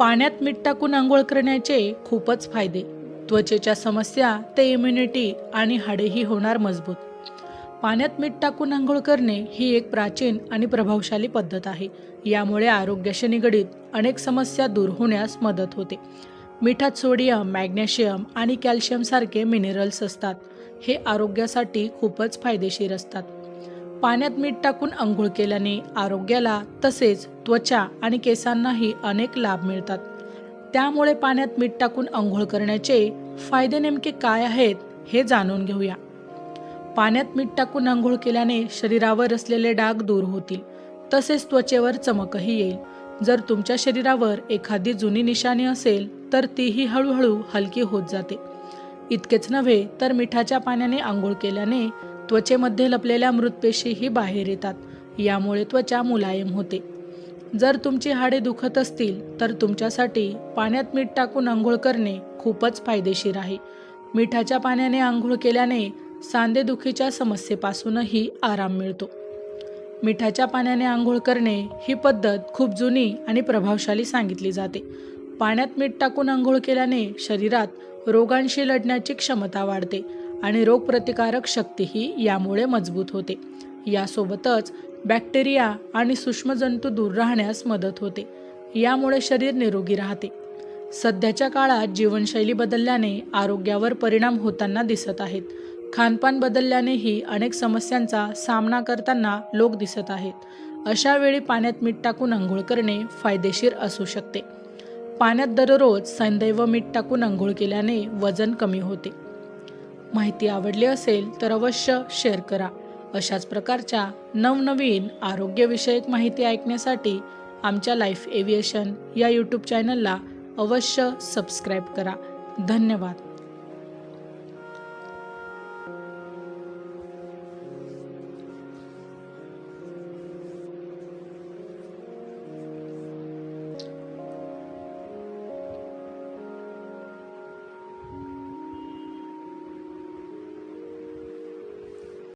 पाण्यात मीठ टाकून आंघोळ करण्याचे खूपच फायदे. त्वचेच्या समस्या ते इम्युनिटी आणि हाडेही होणार मजबूत. पाण्यात मीठ टाकून आंघोळ करणे ही एक प्राचीन आणि प्रभावशाली पद्धत आहे. यामुळे आरोग्याशी निगडीत अनेक समस्या दूर होण्यास मदत होते. मिठात सोडियम मॅग्नेशियम आणि कॅल्शियम सारखे मिनरल्स असतात. हे आरोग्यासाठी खूपच फायदेशीर असतात. पाण्यात मीठ टाकून आंघोळ केल्याने आरोग्याला तसेच त्वचा आणि केसांनाही अनेक लाभ मिळतात. त्यामुळे पाण्यात मीठ टाकून आंघोळ करण्याचे फायदे नेमके काय आहेत हे जाणून घेऊया. पाण्यात मीठ टाकून आंघोळ केल्याने शरीरावर असलेले डाग दूर होतील. तसेच त्वचेवर चमकही येईल. जर तुमच्या शरीरावर एखादी जुनी निशाणी असेल तर तीही हळूहळू हलकी होत जाते. इतकेच नव्हे तर मिठाच्या पाण्याने आंघोळ केल्याने त्वचेमध्ये लपलेल्या मृतपेशीही बाहेर येतात. यामुळे त्वचा मुलायम होते. जर तुमची हाडे दुखत असतील तर तुमच्यासाठी पाण्यात मीठ टाकून आंघोळ करणे खूपच फायदेशीर आहे. मिठाच्या पाण्याने आंघोळ केल्याने सांधेदुखीच्या समस्येपासूनही आराम मिळतो. मिठाच्या पाण्याने आंघोळ करणे ही पद्धत खूप जुनी आणि प्रभावशाली सांगितली जाते. पाण्यात मीठ टाकून आंघोळ केल्याने शरीरात रोगांशी लढण्याची क्षमता वाढते. आणि रोगप्रतिकारक शक्तीही यामुळे मजबूत होते. यासोबतच बॅक्टेरिया आणि सूक्ष्मजंतू दूर राहण्यास मदत होते. यामुळे शरीर निरोगी राहते. सध्याच्या काळात जीवनशैली बदलल्याने आरोग्यावर परिणाम होताना दिसत आहेत. खानपान बदलल्यानेही अनेक समस्यांचा सामना करताना लोक दिसत आहेत. अशा वेळी पाण्यात मीठ टाकून आंघोळ करणे फायदेशीर असू शकते. पाण्यात दररोज सैंदैव मीठ टाकून आंघोळ केल्याने वजन कमी होते. माहिती आवडली असेल तर अवश्य शेअर करा. अशाच प्रकारच्या नवनवीन आरोग्यविषयक माहिती ऐकण्यासाठी आमच्या लाईफ एव्हिएशन या यूट्यूब चॅनलला अवश्य सबस्क्राईब करा. धन्यवाद.